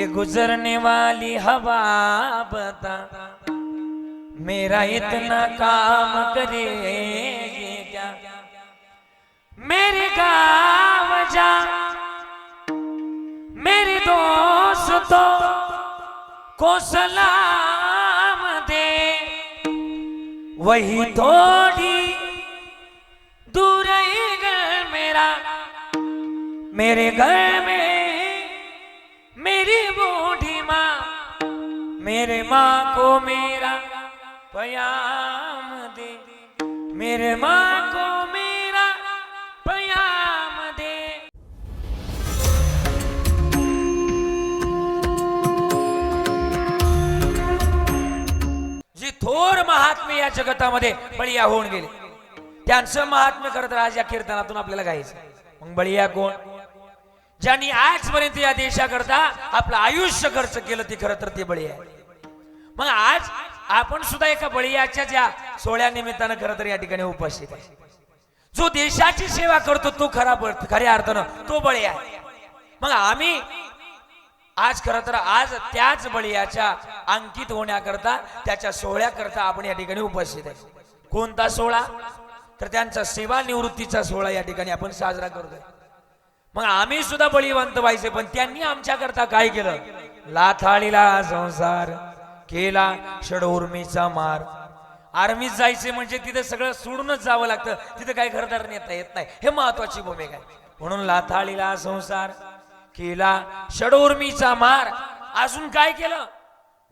ये गुजरने वाली हवा बता। मेरा इतना काम करेगी क्या? मेरे गाँव जा। मेरे दोस्तों को सलाम दे। वही थोड़ी दूर घर मेरा। मेरे घर में मेरे माँ को मेरा पयाम दे। मेरे माँ को मेरा पयाम दे। जी थोर महात्मे या जगतामध्ये बळीया होऊन गेले. त्यांचं महात्म्य करत राज या कीर्तनातून आपल्याला गायचं मग बळीया कोण? ज्यांनी आजपर्यंत या देशाकरता आपलं आयुष्य खर्च केलं ते खरं तर ते बळी आहे मग आज आपण सुद्धा एका बळीयाच्या ज्या सोहळ्या निमित्तानं खरं तर या ठिकाणी उपस्थित आहे. जो देशाची सेवा करतो तो खरा खऱ्या अर्थानं तो बळी आहे. मग आम्ही आज खरं तर आज त्याच बळीयाच्या अंकित होण्याकरता त्याच्या सोहळ्याकरता आपण या ठिकाणी उपस्थित आहे. कोणता सोहळा? तर त्यांचा सेवा निवृत्तीचा सोहळा या ठिकाणी आपण साजरा करतोय. मग आम्ही सुद्धा बळीवंत व्हायचे पण त्यांनी आमच्याकरता काय केलं? लाथाळीला संसार. केला षडउर्मीचा मार. आर्मीत जायचे म्हणजे तिथे सगळं सोडूनच जावं लागतं. तिथे काही घरदार नेता येत नाही. हे महत्वाची भूमिका आहे. म्हणून लाथाळीला संसार केला षडउर्मीचा मार. अजून काय केलं?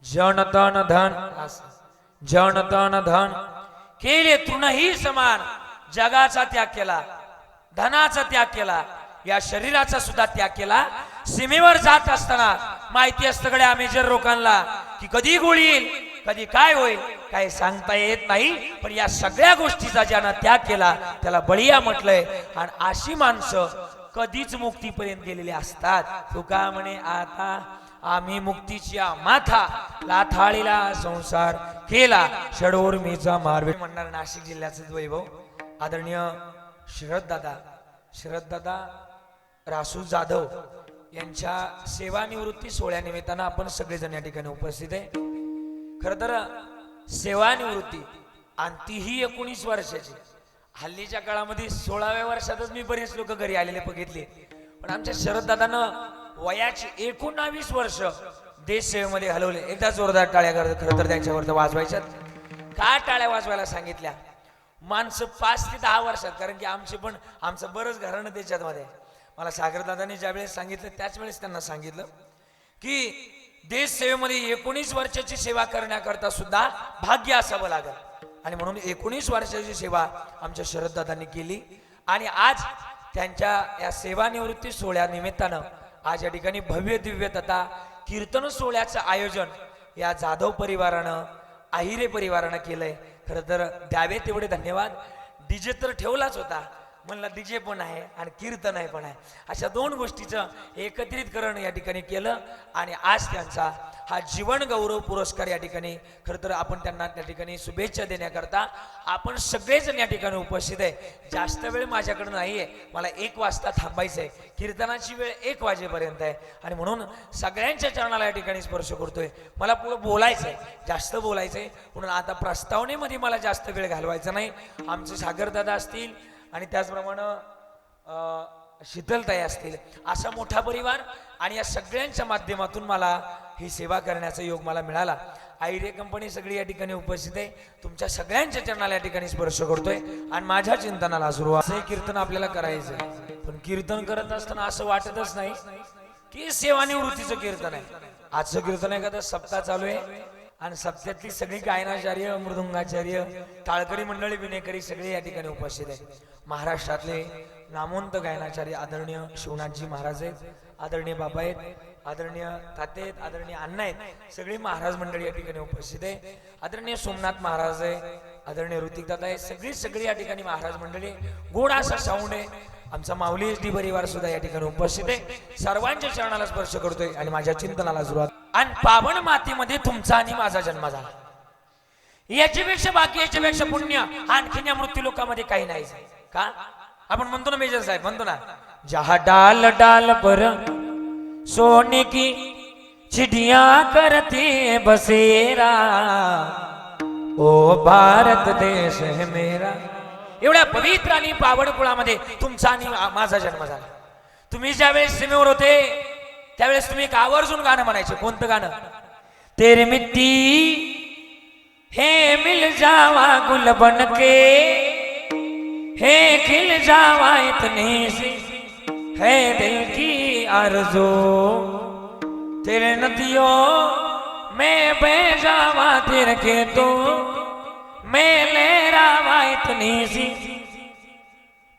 जन तन धन. जनतन जन तन धन. केले तृणही समान. जगाचा त्याग केला धनाचा त्याग केला या शरीराचा सुद्धा त्याग केला. सीमेवर जात असताना माहिती असतं आम्ही जर लोकांना की कधी गोळी येईल कधी काय होईल काय सांगता येत नाही. पण या सगळ्या गोष्टीचा ज्यानं त्याग केला त्याला बळीया म्हटलंय. आणि अशी माणसं कधीच मुक्तीपर्यंत गेलेली असतात. तुका म्हणे आता आम्ही मुक्तीच्या माथा लाथाळीला संसार केला. षडोर्मीचा मारवे म्हणणार नाशिक जिल्ह्याचं वैभव. आदरणीय शरद दादा. शरद दादा रासू जाधव. यांच्या सेवानिवृत्ती सोहळ्यानिमित्तानं आपण सगळेजण या ठिकाणी उपस्थित आहे. खर तर सेवानिवृत्ती आणि तीही एकोणीस वर्षाची. हल्लीच्या काळामध्ये सोळाव्या वर्षातच मी बरेच लोक घरी आलेले बघितले. पण आमच्या शरद दादानं वयाची एकोणावीस वर्ष देश सेवेमध्ये हलवले. एकदा जोरदार टाळ्या करत खरं तर त्यांच्यावर वाजवायच्यात. का टाळ्या वाजवायला सांगितल्या? माणसं पाच ते दहा वर्षात कारण की आमचे पण आमचं बरंच घराणं त्याच्यामध्ये मध्ये. मला सागरदादांनी ज्यावेळेस सांगितलं त्याच वेळेस त्यांना सांगितलं की देश सेवेमध्ये एकोणीस वर्षाची सेवा करण्याकरता सुद्धा भाग्य असावं लागल. आणि म्हणून एकोणीस वर्षाची सेवा आमच्या शरददादांनी केली. आणि आज त्यांच्या या सेवानिवृत्ती सोहळ्या निमित्तानं आज या ठिकाणी भव्य दिव्य तथा कीर्तन सोहळ्याचं आयोजन या जाधव परिवारानं आहिरे परिवारानं केलंय. खरं तर द्यावे तेवढे धन्यवाद. डीजे तर ठेवलाच होता. म्हणला डीजे पण आहे आणि कीर्तन आहे पण आहे. अशा दोन गोष्टीचं एकत्रितकरण या ठिकाणी केलं आणि आज त्यांचा हा जीवन गौरव पुरस्कार या ठिकाणी खरं तर आपण त्यांना त्या ठिकाणी शुभेच्छा देण्याकरता आपण सगळेजण या ठिकाणी उपस्थित आहे. जास्त वेळ माझ्याकडे नाही आहे मला एक वाजता थांबायचं आहे कीर्तनाची वेळ एक वाजेपर्यंत आहे. आणि म्हणून सगळ्यांच्या चरणाला या ठिकाणी स्पर्श करतोय. मला पुढं बोलायचं आहे जास्त बोलायचं आहे म्हणून आता प्रस्तावनेमध्ये मला जास्त वेळ घालवायचा नाही. आमचे सागरदादा असतील आणि त्याचप्रमाणे शीतलताई असतील असा मोठा परिवार आणि या सगळ्यांच्या माध्यमातून मला ही सेवा करण्याचा योग मला मिळाला. आयरे कंपनी सगळी या ठिकाणी उपस्थित आहे. तुमच्या सगळ्यांच्या चरणाला या ठिकाणी स्पर्श करतोय आणि माझ्या चिंतनाला सुरुवात. हे कीर्तन आपल्याला करायचं आहे. पण कीर्तन करत असताना असं वाटतच नाही की सेवानिवृत्तीचं कीर्तन आहे. आजचं कीर्तन आहे का तर सप्ताह चालू आहे आणि सप्त्यातली सगळी गायनाचार्य मृदुंगाचार्य टाळकरी मंडळी विनेकरी सगळी या ठिकाणी उपस्थित आहे. महाराष्ट्रातले नामवंत गायनाचार्य आदरणीय शिवनाथजी महाराज आहेत आदरणीय बाबा आहेत आदरणीय ताते आहेत आदरणीय अण्णा आहेत सगळी महाराज मंडळी या ठिकाणी उपस्थित आहे. आदरणीय सोमनाथ महाराज आहे आदरणीय ऋतिक दादा आहे सगळी सगळी या ठिकाणी महाराज मंडळी गोड असा साऊंड आहे. आमचा माऊली एस डी परिवार सुद्धा या ठिकाणी उपस्थित आहे. सर्वांच्या चरणाला स्पर्श करतोय आणि माझ्या चिंतनाला सुरुवात. आणि पावन मातीमध्ये तुमचा आणि माझा जन्म झाला. याच्यापेक्षा बाकी याच्यापेक्षा पुण्य आणखीन या मृत्यू लोकांमध्ये काही नाही. का? आपण म्हणतो ना मेजर साहेब म्हणतो ना जहा डाल डाल पर सोने की चिड़िया करती बसेरा। ओ भारत देश है मेरा। एवढ्या पवित्र आणि पावन कुळामध्ये तुमचा आणि माझा जन्म झाला. तुम्ही ज्यावेळेस सीमेवर होते त्यावेळेस तुम्ही एक आवर्जून गाणं म्हणायचे. कोणतं गाणं? तेरे मिट्टी हे मिल जावा गुल बनके हे खिल जावा इतनी सी है दिल की आरज़ू। तेरे नदियों में बह जावा तेरे खेतों में लहरावा इतनी सी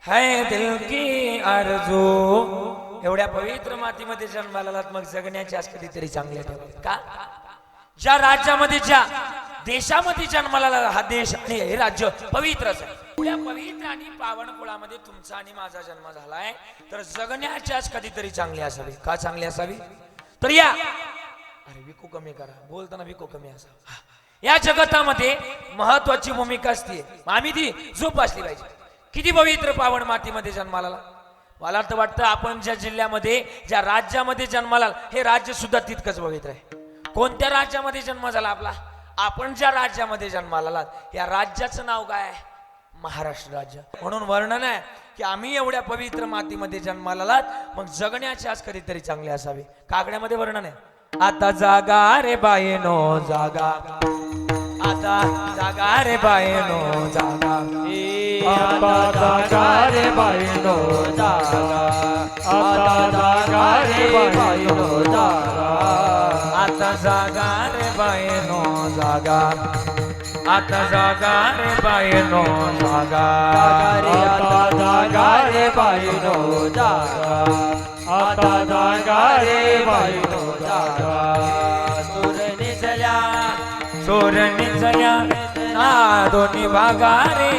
है दिल की आरज़ू। एवढ्या पवित्र मातीमध्ये जन्माला मग जगण्याची आज कधीतरी चांगले का? ज्या राज्यामध्ये ज्या देशामध्ये जन्माला आला हा देश आणि हे राज्य पवित्रच आहे. एवढ्या पवित्र आणि पावन कुळामध्ये तुमचा आणि माझा जन्म झालाय. तर जगण्याच्याच कधीतरी चांगली असावी. का चांगली असावी? तर या. अरे विकू कमी करा. बोलताना विकू कमी असावा या जगतामध्ये महत्वाची भूमिका असते. आम्ही ती जोपासली पाहिजे. किती पवित्र पावन मातीमध्ये जन्माला मला तर वाटतं आपण ज्या जिल्ह्यामध्ये ज्या राज्यामध्ये जन्माला हे राज्य सुद्धा तितकंच पवित्र आहे. कोणत्या राज्यामध्ये जन्म झाला आपला? आपण ज्या राज्यामध्ये जन्माला या राज्याचं नाव काय आहे? महाराष्ट्र राज्य. म्हणून वर्णन आहे की आम्ही एवढ्या पवित्र मातीमध्ये जन्माला आलात मग जगण्याचे आज कधीतरी चांगले असावे. कागड्यामध्ये वर्णन आहे. आता जागा रे बायनो जागा. आता जागा रे बायनो जागा. आता जागा रे बाईनो जागा. आता जागा रे बाईनो जागा. आता जागा रे बायनो जागा. आता जागा रे बायनो जागा. आता जागा रे बाईनो जागा. आता जागा रे बाईनो जागा. सूर निजल्या सूर निजल्या ना दोन्ही भागा रे.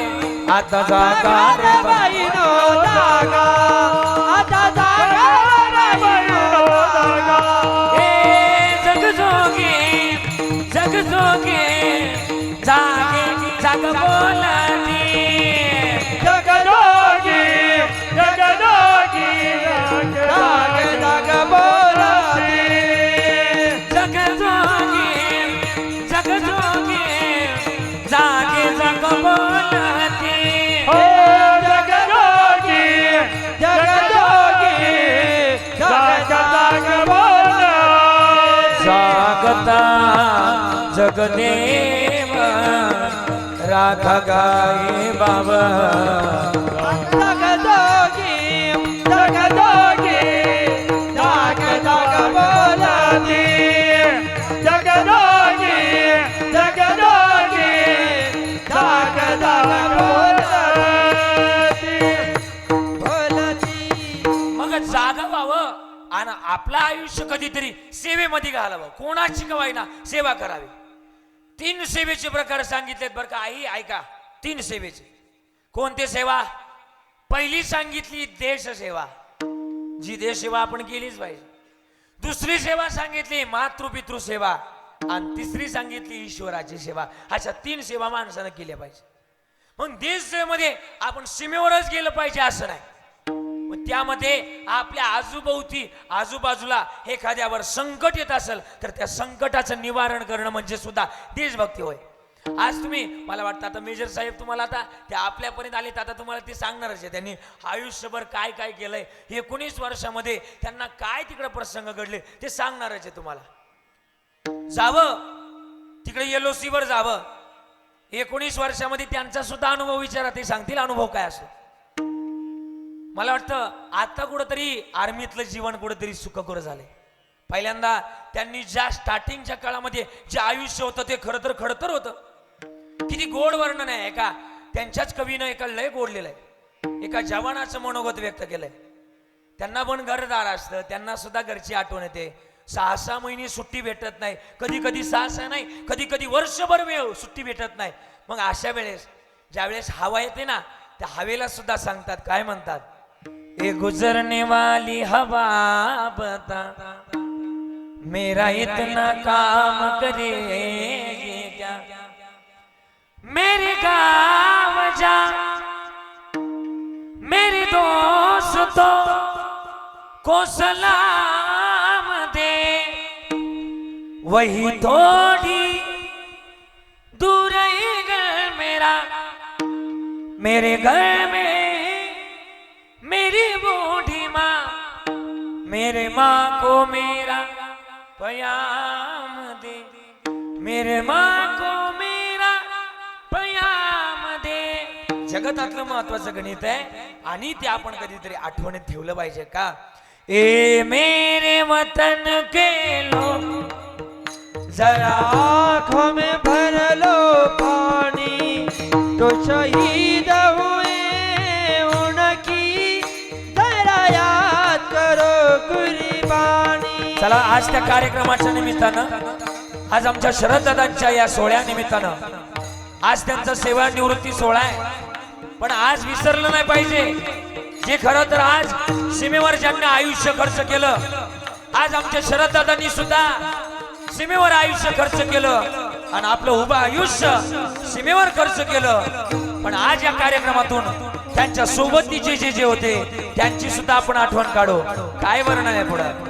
आता जागा रे बाईनो जागा. खगाई आणि आपलं आयुष्य कधीतरी सेवेमध्ये घालावं. कोणाची कवायना ना सेवा करावी. तीन सेवेचे प्रकार सांगितलेत बरं का. आई ऐका. तीन सेवेचे. कोणते सेवा? पहिली सांगितली देश सेवा. जी देश सेवा आपण केलीच पाहिजे. दुसरी सेवा सांगितली मातृपितृ सेवा. आणि तिसरी सांगितली ईश्वराची सेवा. अशा तीन सेवा माणसानं केल्या पाहिजे. मग देश सेवेमध्ये आपण सीमेवरच गेलं पाहिजे असं नाही. त्यामध्ये आपल्या आजूभोवती आजूबाजूला एखाद्यावर संकट येत असेल तर त्या संकटाचं निवारण करणं म्हणजे सुद्धा देशभक्ती होय. आज तुम्ही मला वाटतं आता मेजर साहेब तुम्हाला आता ते आपल्यापर्यंत आले तर आता तुम्हाला ते सांगणारच आहे. त्यांनी आयुष्यभर काय काय केलंय एकोणीस वर्षामध्ये त्यांना काय तिकडे प्रसंग घडले ते सांगणारच आहे तुम्हाला. जावं तिकडे येलो वर जावं. एकोणीस वर्षामध्ये त्यांचा सुद्धा अनुभव विचारा ते सांगतील अनुभव काय असतो मला वाटतं आता कुठंतरी आर्मीतलं जीवन कुठंतरी सुखकर झालंय. पहिल्यांदा त्यांनी ज्या स्टार्टिंगच्या काळामध्ये जे आयुष्य होतं ते खरं तर खडतर होतं. किती गोड वर्णन आहे एका त्यांच्याच कवीनं एका लय गोडलेलं आहे. एका जवानाचं मनोगत व्यक्त केलंय. त्यांना पण घरदार असतं त्यांना सुद्धा घरची आठवण येते. सहा सहा महिने सुट्टी भेटत नाही कधी कधी सहा सहा नाही कधी कधी वर्षभर वेळ सुट्टी भेटत नाही. मग अशा वेळेस ज्या वेळेस हवा येते ना त्या हवेला सुद्धा सांगतात काय म्हणतात? ए गुजरने वाली हवा बता। मेरा इतना काम करेगी क्या? मेरे गाँव जा। मेरे दोस्तों को सलाम दे। वही थोड़ी दूर घर मेरा। मेरे घर में मेरी बूढ़ी माँ मेरे माँ को मेरा पयाम दे। मेरे माँ को मेरा पयाम दे। जगतातलं महत्वाचं गणित आहे आणि ते आपण कधीतरी आठवणीत ठेवलं पाहिजे का? ए मेरे वतन के लोग जरा आँखों में भर लो पानी तो शहीद हुए चला आज त्या कार्यक्रमाच्या निमित्तानं आज आमच्या शरद दादांच्या या सोहळ्या निमित्तानं आज त्यांचा सेवा निवृत्ती सोहळा आहे. पण आज विसरलं नाही पाहिजे. जे खरं तर आज सीमेवर ज्यांनी आयुष्य खर्च केलं आज आमच्या शरद दादांनी सुद्धा सीमेवर आयुष्य खर्च केलं आणि आपलं उभं आयुष्य सीमेवर खर्च केलं. पण आज या कार्यक्रमातून त्यांच्या सोबतीचे जे जे होते त्यांची सुद्धा आपण आठवण काढू. काय वर्णन आहे पुढं?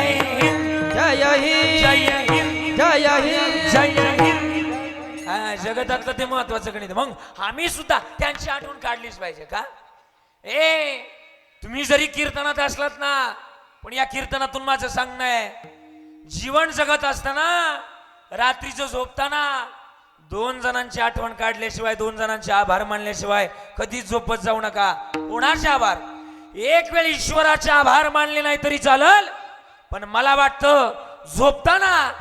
जय हिंद जय हिंद जय हिंद जय हिंद जय हिंद जगतातलं ते महत्वाचं गणित. मग आम्ही सुद्धा त्यांची आठवण काढलीच पाहिजे का? ए तुम्ही जरी कीर्तनात असलात ना पण या कीर्तनातून माझं सांगणं आहे जीवन जगत असताना रात्रीचं झोपताना दोन जणांची आठवण काढल्याशिवाय दोन जणांचे आभार मानल्याशिवाय कधीच झोपत जाऊ नका. कोणाचे आभार? एक वेळ ईश्वराचे आभार मानले नाही तरी चालल. पण मला वाटतं झोपताना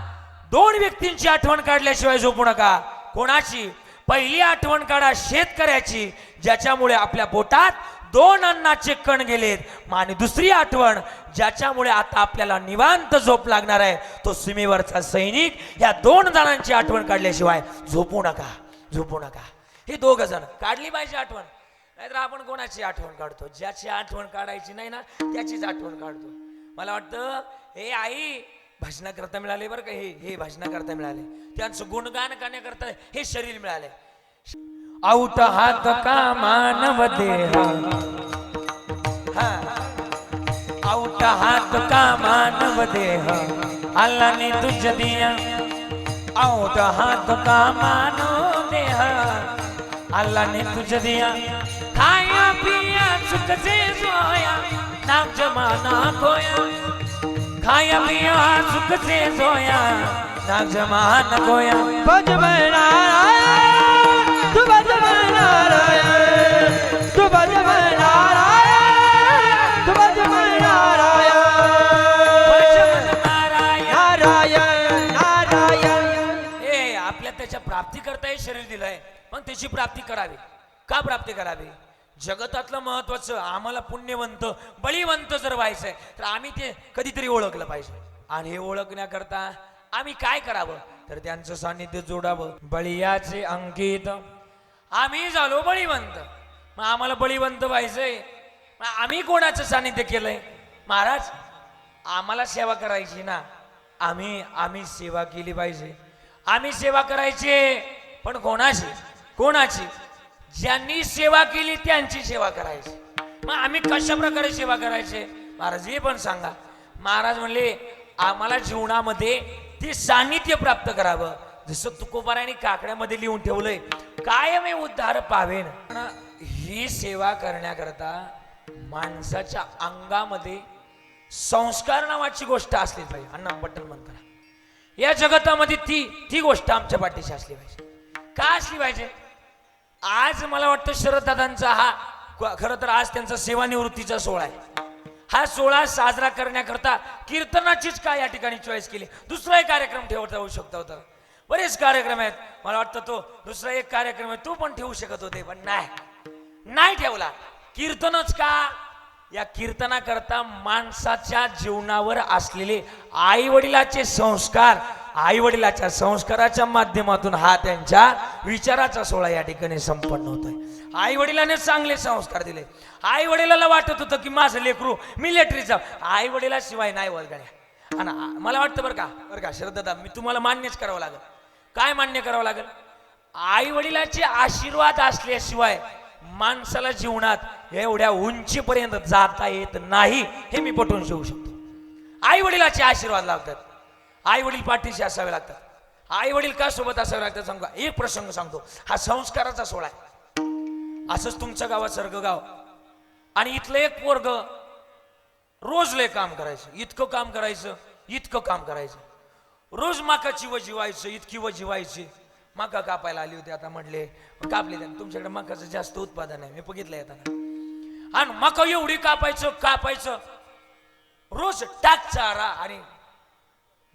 दोन व्यक्तींची आठवण काढल्याशिवाय झोपू नका. कोणाची? पहिली आठवण काढा शेतकऱ्याची ज्याच्यामुळे आपल्या पोटात दोन अन्नाचे कण गेलेत. आणि दुसरी आठवण ज्याच्यामुळे आता आपल्याला निवांत झोप लागणार आहे. तो सीमेवरचा सैनिक या दोन जणांची आठवण काढल्याशिवाय झोपू नका झोपू नका. हे दोघ जण काढली पाहिजे आठवण. नाहीतर आपण कोणाची आठवण काढतो? ज्याची आठवण काढायची नाही ना त्याचीच आठवण काढतो. मला वाटतं हे आई भाषणा करता मिळाले बरं का हे? हे भाषणा करता मिळाले. त्यांचं गुणगान करण्याकरता हे शरीर मिळाले. आऊट हात का मानव देहा? हा. आऊट हात का मानव देहा? अल्लाह ने तुझ दिया। आऊट हात का मानव देह? अल्लाह ने तुझ दिया। खाया पिया सुख से सोया। नाम जमाना खोया. खाया पिया सुख से सोया. नाम जमाना खोया. भज नारायण तू भज नारायण तू भज भज ए आपल्या त्याच्या प्राप्ती करता हे शरीर दिलंय. पण त्याची प्राप्ती करावी. का प्राप्ती करावी? जगतातलं महत्वाचं आम्हाला पुण्यवंत बळीवंत जर व्हायचंय तर आम्ही ते कधीतरी ओळखलं पाहिजे. आणि हे ओळखण्याकरता आम्ही काय करावं? तर त्यांचं सान्निध्य जोडावं. बळीयाचे अंकित. आम्ही झालो बळीवंत. मग आम्हाला बळीवंत व्हायचंय. मग आम्ही कोणाचं सान्निध्य केलंय? महाराज आम्हाला सेवा करायची ना. आम्ही आम्ही सेवा केली पाहिजे. आम्ही सेवा करायची पण कोणाची? कोणाची? ज्यांनी सेवा केली त्यांची सेवा करायची. मग आम्ही कशा प्रकारे सेवा करायचे? महाराज हे पण सांगा. महाराज म्हणले आम्हाला जीवनामध्ये ते सान्निध्य प्राप्त करावं. जसं तुकोबाराने काकड्यामध्ये लिहून ठेवलंय कायम हे उद्धार पावेन. ही सेवा करण्याकरता माणसाच्या अंगामध्ये संस्कार नावाची गोष्ट असली पाहिजे. अण्णा पटेल मन या जगतामध्ये ती ती गोष्ट आमच्या पाठीशी असली पाहिजे. का असली पाहिजे? आज मला वाटतं शरददादांचा हा खरं तर आज त्यांचा सेवानिवृत्तीचा सोहळा आहे. हा सोहळा साजरा करण्याकरता कीर्तनाचीच काय या ठिकाणी चॉईस केली? दुसरा एक कार्यक्रम ठेवता येऊ शकता होता. बरेच कार्यक्रम आहेत. मला वाटतं तो दुसरा एक कार्यक्रम आहे तो पण ठेवू शकत होते पण नाही. नाही ठेवला. कीर्तनच का? या कीर्तनाकरता माणसाच्या जीवनावर असलेले आई वडिलाचे संस्कार आई वडिलाच्या संस्काराच्या माध्यमातून हा त्यांच्या विचाराचा सोहळा या ठिकाणी संपन्न होतोय. आई वडिलाने चांगले संस्कार दिले. आई वडिलाला वाटत होतं की माझं लेकरू मिलिटरीचा आई वडिलाशिवाय नाही वळगड्या आणि मला वाटतं बरं का बरं का श्रद्धा मी तुम्हाला मान्यच करावं लागेल. काय मान्य करावं लागेल? आई वडिलाचे आशीर्वाद असल्याशिवाय माणसाला जीवनात एवढ्या उंचीपर्यंत जाता येत नाही हे मी पटवून शिवू शकतो. आई वडिलाचे आशीर्वाद लागतात आई वडील पाठीशी असावे लागतात. आई वडील का सोबत असावे लागतात सांगा एक प्रसंग सांगतो. हा संस्काराचा सोहळा आहे. असंच तुमच्या गावात सर्ग गाव. आणि इथलं एक पोरग रोज लय काम करायचं. इतकं काम करायचं इतकं काम करायचं. रोज माकाची वजी व्हायचं इतकी व जिवायची. मका कापायला आली होती आता म्हटले कापले तुमच्याकडे मकाचं जास्त उत्पादन आहे. मी बघितलं येताना आणि मका एवढी कापायचं कापायचं. रोज टाक चारा आणि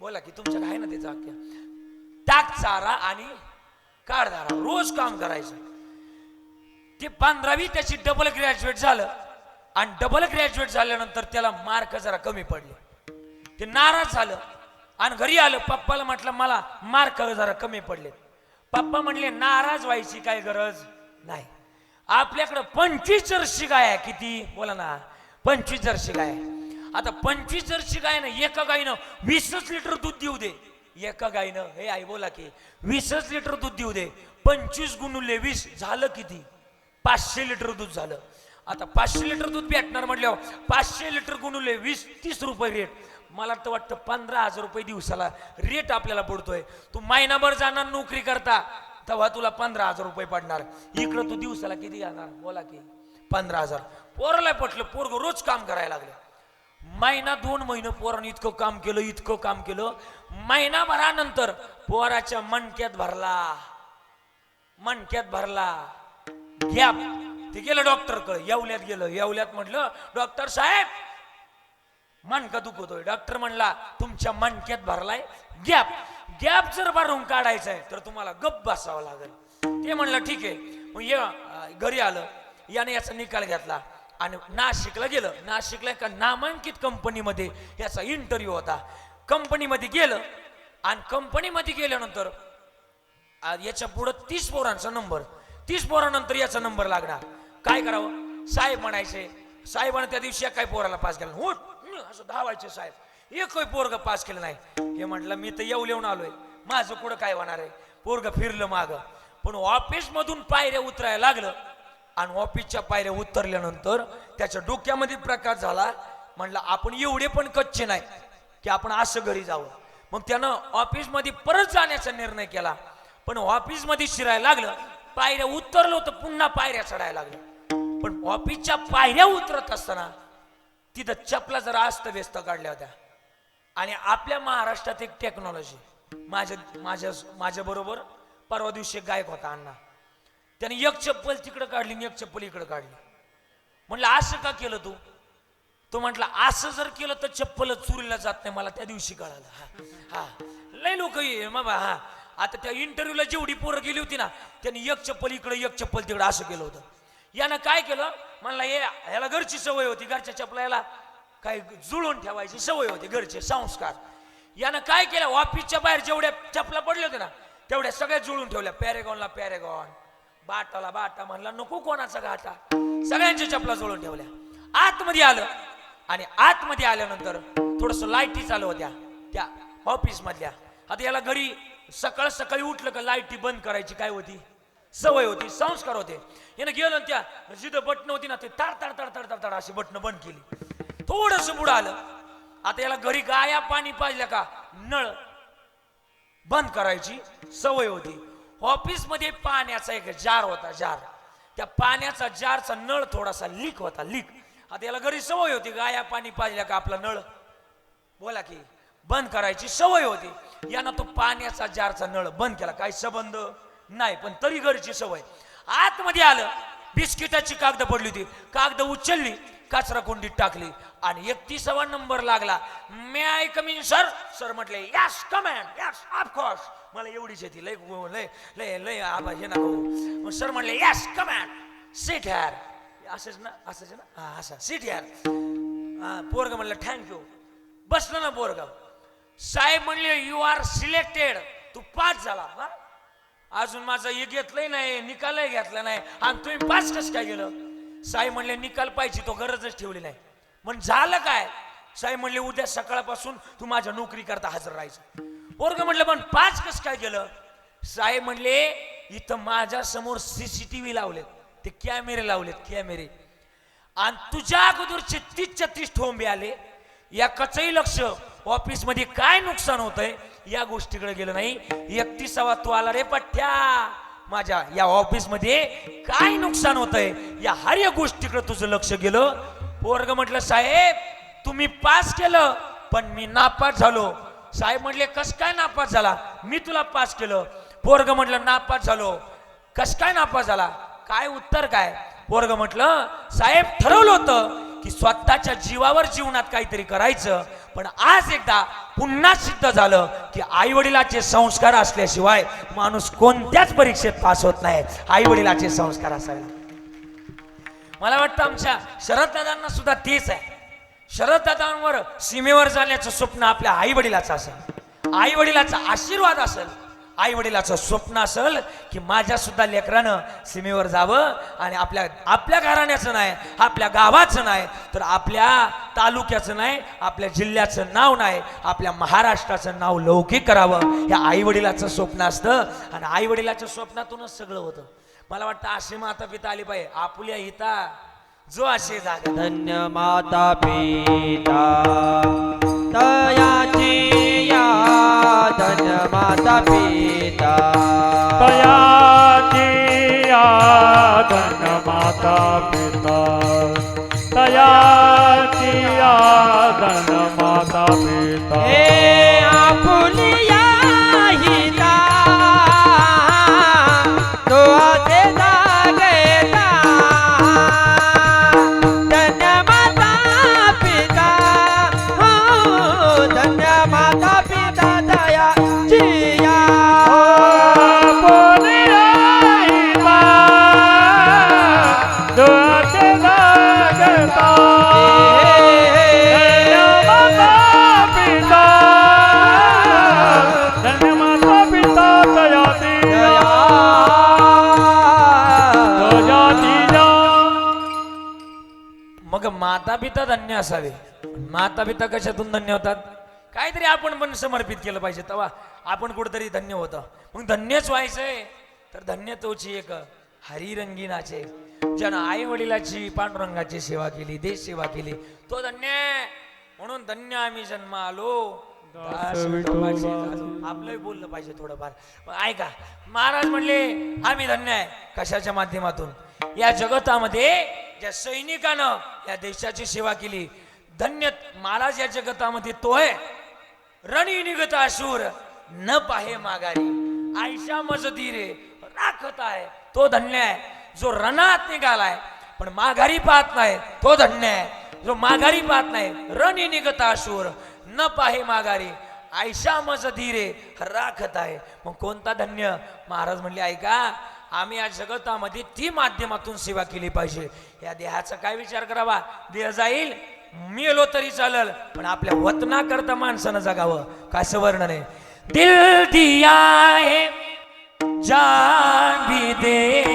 बोला की तुमच्याकडे आहे ना त्याचा वाक्य? टाक चारा आणि काढधारा रोज काम करायचं. ते पंधरावी त्याची डबल ग्रॅज्युएट झालं. आणि डबल ग्रॅज्युएट झाल्यानंतर त्याला मार्क जरा कमी पडले. ते नाराज झालं. आणि घरी आलं. पप्पाला म्हटलं मला मार्क जरा कमी पडले. पप्पा म्हणले नाराज व्हायची काय गरज नाही. आपल्याकडं पंचवीस जर्सी गाय आहे किती? बोला ना. पंचवीस जर्सी गाय. आहे. आता पंचवीस जर्सी गायनं एका गायनं वीसच लिटर दूध देऊ दे. एका गायनं हे आई बोला की वीसच लिटर दूध देऊ दे. पंचवीस गुणुले वीस झालं किती? पाचशे लिटर दूध झालं. आता पाचशे लिटर दूध भेटणार म्हटल्यावर पाचशे लिटर गुणुले वीस तीस रुपये रेट मला तर वाटतं पंधरा हजार रुपये दिवसाला रेट आपल्याला पडतोय. तू महिनाभर जाणार नोकरी करता तेव्हा तुला पंधरा हजार रुपये पडणार. इकडं तू दिवसाला किती जाणार बोला की पंधरा हजार. पोराला पटलं पोरग रोज काम करायला लागलं. महिना दोन महिने पोरानं इतकं काम केलं इतकं काम केलं. महिनाभरानंतर पोराच्या मणक्यात भरला. मणक्यात भरला. गॅप. ते गेलं डॉक्टर कळ येवल्यात गेलं. येवल्यात म्हटलं डॉक्टर साहेब मणका दुखतोय. डॉक्टर म्हणला तुमच्या मणक्यात भरलाय गॅप. गॅप जर भरून काढायचा आहे तर तुम्हाला गप बसावं लागेल. ते म्हणलं ठीक आहे. मग ये घरी आलं. याने याचा निकाल घेतला. आणि नाशिकला गेलं. नाशिकला एका नामांकित कंपनीमध्ये याचा इंटरव्ह्यू होता. कंपनीमध्ये गेलं आणि कंपनीमध्ये गेल्यानंतर याच्या पुढं तीस पोरांचा नंबर. तीस पोरानंतर याचा नंबर लागणार काय करावं? साहेब म्हणायचे साहेबानं त्या दिवशी काय पोराला पास केला हो असं धावायचे साहेब. एकही पोरग पास केलं नाही. हे म्हटलं मी तर येऊ येऊन आलोय. माझं कुठं काय होणार आहे? पोरग फिरलं माग. पण ऑफिस मधून पायऱ्या उतरायला लागलं. आणि ऑफिसच्या पायऱ्या उतरल्यानंतर त्याच्या डोक्यामध्ये प्रकाश झाला. म्हणलं आपण एवढे पण कच्चे नाही की आपण असं घरी जावं. मग त्यानं ऑफिसमध्ये परत जाण्याचा निर्णय केला. पण ऑफिसमध्ये शिरायला लागलं. पायऱ्या उतरलो तर पुन्हा पायऱ्या चढायला लागल्या. पण ऑफिसच्या पायऱ्या उतरत असताना तिथं चपला जरा अस्त व्यस्त काढल्या होत्या. आणि आपल्या महाराष्ट्रात एक टेक्नॉलॉजी माझ्या माझ्या माझ्या बरोबर परवा दिवशी एक गायक होता अण्णा. त्याने एक चप्पल तिकडं काढली आणि एक चप्पल इकडं काढली. म्हणलं असं का केलं तू? तो म्हटला असं जर केलं तर चप्पल चुरीला जात नाही मला त्या दिवशी कळालं. हा हा. लय लोक बाबा हा. आता त्या इंटरव्ह्यूला जेवढी पोरं गेली होती ना त्यांनी एक चप्पल इकडं एक चप्पल तिकडं असं केलं होतं. यानं काय केलं? म्हणला हे ह्याला घरची सवय होती घरच्या चपला याला काय जुळून ठेवायची सवय होती घरचे संस्कार. यानं काय केलं? ऑफिसच्या बाहेर जेवढ्या चपला पडल्या होत्या ना तेवढ्या सगळ्या जुळून ठेवल्या पॅरेगॉनला पॅरेगॉन बाटाला बाटा म्हणला नको कोणाचा घाटा. सगळ्यांच्या चपला जोडून ठेवल्या. आतमध्ये आलं आणि आतमध्ये आल्यानंतर थोडस लाईटी चालू होत्या. त्या ऑफिस मधल्या आता याला घरी सकाळ सकाळी उठलं का लाईटी बंद करायची काय होती? सवय होती संस्कार होते. यानं गेलं त्या जिथं बटन होती ना ते ताड ताड ताड ताड ताड ताड अशी बटन बंद केली. थोडस पुढं आलं. आता याला घरी गाया पाणी पाजल्या का? नळ बंद करायची सवय होती. ऑफिसमध्ये पाण्याचा एक जार होता जार. त्या पाण्याचा जारचा नळ थोडासा लीक होता लीक. आता याला घरी सवय होती गाया पाणी पाजल्या का आपला नळ? बोला की बंद करायची सवय होती. यानं तो पाण्याचा जारचा नळ बंद केला. काही संबंध? नाही पण तरी घरची सवय. आतमध्ये आलं बिस्किटाची कागद पडली होती. कागद उचलली कचरा कुंडीत टाकली. आणि एकतीसावा नंबर लागला. May I come in sir sir म्हटले yes come in yes of course मला एवढीच येते लय लय लय लय आबा हे नको मग सर म्हणले यस कमॅन सीट हॅर असंच ना असंच ना? हा असं. सीट हॅर हा पोरग म्हणलं थँक्यू बसलं ना पोरग. साहेब म्हणले यू आर सिलेक्टेड तू पास झाला. हा? अजून माझं हे घेतलंय नाही निकालही घेतला नाही. आणि तुम्ही पास कसं काय गेलं साई म्हणले निकाल पाहिजे तो गरजच ठेवली नाही. पण झालं काय? साई म्हणले उद्या सकाळपासून तू माझ्या नोकरी करता हजर राहायचं. पोरग म्हटलं पण पाच कसं काय गेलं? साहेब म्हणले इथं माझ्यासमोर सीसीटीव्ही लावलेत. ते कॅमेरे लावलेत कॅमेरे. आणि तुझ्या अगोदर छत्तीस छत्तीस ठोंबे आले. या कचही लक्ष. ऑफिसमध्ये काय नुकसान होतंय या गोष्टीकडे गेलं नाही. एकतीसावा तू आला रे पठ्ठ्या. माझ्या या ऑफिसमध्ये काय नुकसान होतंय या हर एक गोष्टीकडे तुझं लक्ष गेलं. पोरग म्हटलं साहेब तुम्ही पास केलं पण मी नापास झालो. साहेब म्हटले कस काय नापास झाला? मी तुला पास केलं. पोरग म्हटलं नापास झालो. कस काय नापास झाला? काय उत्तर काय? पोरग म्हटलं साहेब ठरवलं होतं की स्वतःच्या जीवावर जीवनात काहीतरी करायचं पण आज एकदा पुन्हा सिद्ध झालं की आई वडिलाचे संस्कार असल्याशिवाय माणूस कोणत्याच परीक्षेत पास होत नाही. आई वडिलाचे संस्कार असायला मला वाटतं आमच्या शरद दादांना सुद्धा तेच आहे. शरद दादांवर सीमेवर जाण्याचं स्वप्न आपल्या आई वडिलाचं असेल आई वडिलाचा आशीर्वाद असेल आई वडिलाचं स्वप्न असेल की माझ्या सुद्धा लेकरानं सीमेवर जावं आणि आपल्या आपल्या घराण्याचं नाही आपल्या गावाचं नाही तर आपल्या तालुक्याचं नाही आपल्या जिल्ह्याचं नाव नाही आपल्या महाराष्ट्राचं नाव लौकिक करावं या आई वडिलाचं स्वप्न असतं. आणि आई वडिलाच्या स्वप्नातूनच सगळं होतं. मला वाटतं असे माता पिता आली पाहिजे. आपुल्या हिता जो अशी जागा. धन्य माता पिता. तयाची या धन्य माता पिता. तयाची धन्य माता पिता. तयाची आदन माता पिता. पिता धन्य असावे. माता पिता कशातून धन्य होतात? काहीतरी आपण पण समर्पित केलं पाहिजे. तेव्हा आपण कुठेतरी धन्य होतं. मग धन्यच व्हायचंय. तर धन्य तोची एक हरिरंगीनाचे ज्यानं आई वडिलाची पांडुरंगाची सेवा केली देश सेवा केली तो धन्य. म्हणून धन्य आम्ही जन्म आलो. आपलंही बोललं पाहिजे थोडंफार. ऐका महाराज म्हणले आम्ही धन्य आहे. कशाच्या माध्यमातून? या जगतामध्ये त्या सैनिकानं या देशाची सेवा केली. धन्य महाराज या जगतामध्ये तो आहे. रणी निघत आशूर न पाहे माघारी. आयशा मजदीरे राखत आहे तो धन्य आहे. जो रणात निघालाय पण माघारी पाहत नाही तो धन्य आहे. जो माघारी पाहत नाही रणी निघत आशूर न पाहे माघारी. आयशा मजधीरे राखत आहे. मग कोणता धन्य? महाराज म्हणले ऐका आम्ही या जगतामध्ये ती माध्यमातून सेवा केली पाहिजे. या देहाचा काय विचार करावा? देह जाईल मेलो तरी चालल पण आपल्या वतना करता माणसानं जगावं. काय वर्णन आहे दिल दिया है जान भी दे.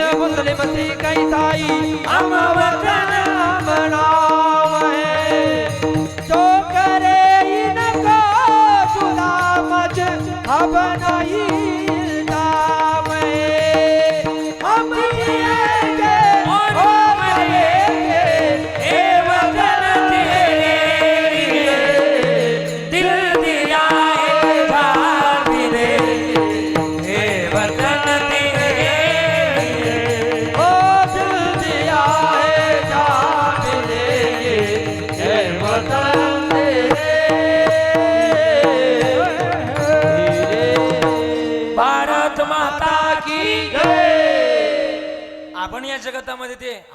हिंद मुस्लिम सिख अमवचन हम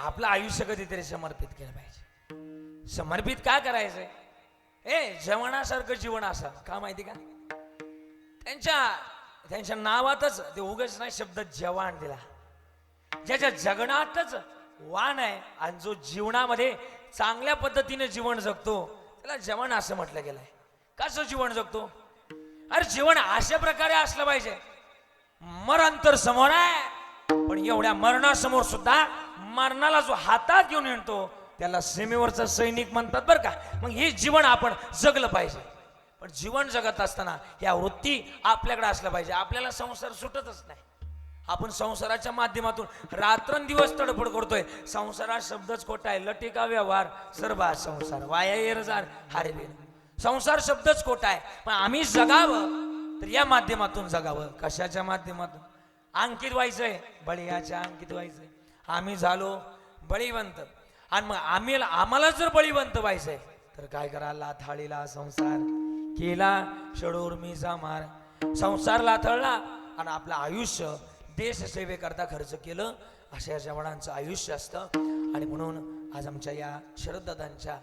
आपलं आयुष्य कधीतरी समर्पित केलं पाहिजे. समर्पित का करायचंय? ए जवणासारखं जीवन असं का माहिती का? त्यांच्या त्यांच्या नावातच ते उगच नाही शब्द जवान दिला. ज्याच्या जगण्यातच वाण आहे आणि जो जीवनामध्ये चांगल्या पद्धतीने जीवन जगतो त्याला जवान असं म्हटलं गेलंय. कसं जीवन जगतो? अरे जीवन अशा प्रकारे असलं पाहिजे. मरण तर समोर आहे पण एवढ्या मरणासमोर सुद्धा मरणाला जो हातात घेऊन येतो त्याला सीमेवरचा सैनिक म्हणतात बरं का. मग हे जीवन आपण जगलं पाहिजे. पण जीवन जगत असताना या वृत्ती आपल्याकडे असल्या पाहिजे. आपल्याला संसार सुटतच नाही. आपण संसाराच्या माध्यमातून रात्रंदिवस तडफड करतोय. संसारात शब्दच खोटा आहे. लटिका व्यवहार सर्व संसार. वाया येरजार हारवेल संसार शब्दच खोटा आहे. पण आम्ही जगावं तर या माध्यमातून जगावं. कशाच्या माध्यमातून? अंकित व्हायचंय. बळीयाच्या अंकित व्हायचंय. आम्ही झालो बळीवंत. आणि मग आम्ही आम्हाला जर बळीवंत व्हायचंय तर काय करा लाथाळीला संसार केला षडूर मार. संसार लाथळला आणि आपलं आयुष्य देश सेवेकरता खर्च केलं अशा या जवानांचं आयुष्य असतं. आणि म्हणून आज आमच्या या शरददादांच्या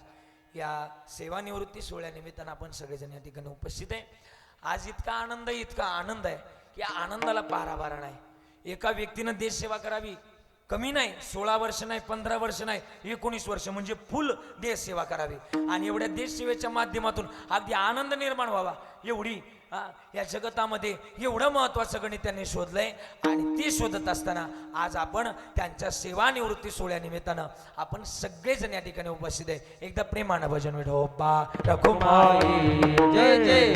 या सेवानिवृत्ती सोहळ्यानिमित्तानं आपण सगळेजण या ठिकाणी उपस्थित आहे. आज इतका आनंद इतका आनंद आहे की आनंदाला पाराभारा नाही एका व्यक्तीनं देश सेवा करावी कमी नाही सोळा वर्ष नाही पंधरा वर्ष नाही एकोणीस वर्ष म्हणजे फुल देश सेवा करावी. आणि एवढ्या देश सेवेच्या माध्यमातून अगदी आनंद निर्माण व्हावा. एवढी हा, या जगतामध्ये एवढं महत्वाचं गणित त्यांनी शोधलंय आणि ते शोधत असताना आज आपण त्यांच्या सेवानिवृत्ती सोहळ्यानिमित्तानं आपण सगळेजण या ठिकाणी उपस्थित आहे. एकदा प्रेमानं भजन विठो बा रघुमाई जय जय